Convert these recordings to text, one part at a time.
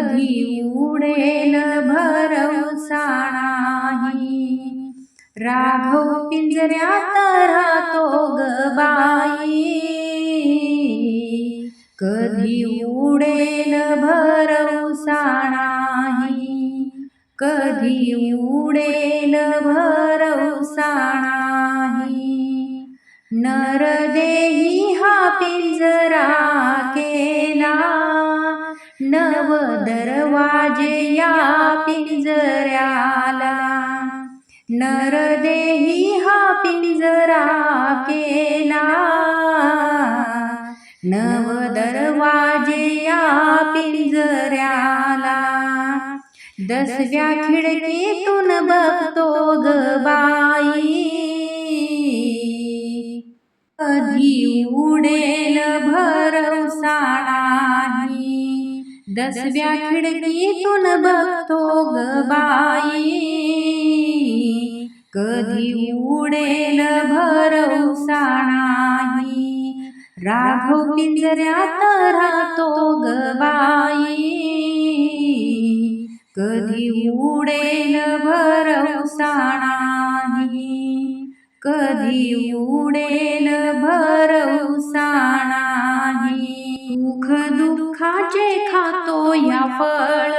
कधी उडेल भरवसा नाही राघव पिंजऱ्यात राहतो ग बाई. कधी उडेल भरवसा नाही कधी उडेल भरवसा नाही नरदेही हा पिंजरा दरवाजे या पिंजऱ्याला. नरदेही हा पिंजरा केला. नव दरवाजे या पिंजऱ्याला. दसव्या खिडकीतून बघतो ग बाई. कधी उडेल भरवसा दसव्या खिडकीतून बघतो ग बाई. कधी उडेल भरवसा नाही राघव पिंजऱ्यात राहतो ग बाई. कधी उडेल भरवसा नाही कधी उडेल भरवसा नाही दुःख दुःखाचे खातो या फळ.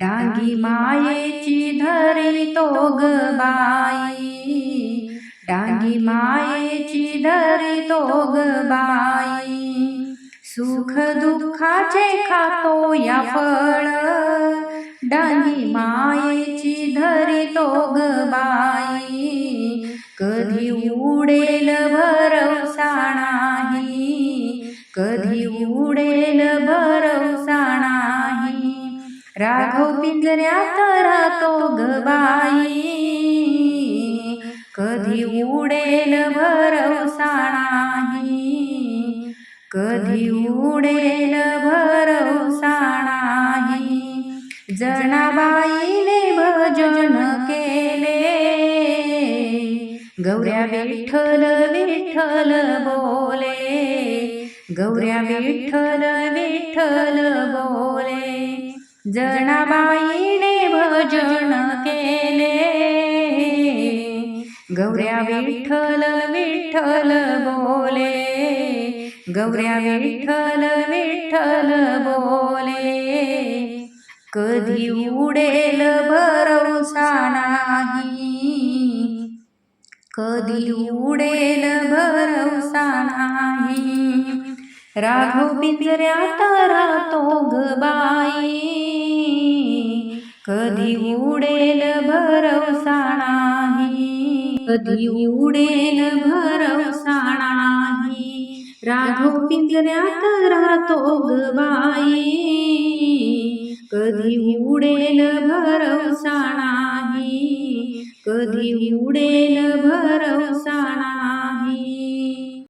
डांगी मायेची धरितो ग बाई. डांगी मायेची धरितो ग बाई. सुख दुःखाचे खातो या फळ. डांगी मायेची धरितो ग बाई. कधी उडेल भरवसा राघव पिंजऱ्यात राहतो ग बाई. कधी उडेल भरवसा नाही कधी उडेल भरवसा नाही जनाबाईने भजन केले. गौऱ्या विठ्ठल विठ्ठल बोले. गौऱ्या विठ्ठल विठ्ठल बोले. जनाबाईने भजन केले. गौऱ्या विठ्ठल विठ्ठल बोले. गौऱ्या विठ्ठल विठ्ठल बोले. कधी उडेल भरवसा नाही. कधी उडेल भरवसा राघव पिंजऱ्यात राहतो ग बाई. कधी उडेल भरवसा नाही कधी उडेल भरवसा नाही राघव पिंजऱ्यात राहतो ग बाई. कधी उडेल भरवसा नाही कधी उडेल भरवसा नाही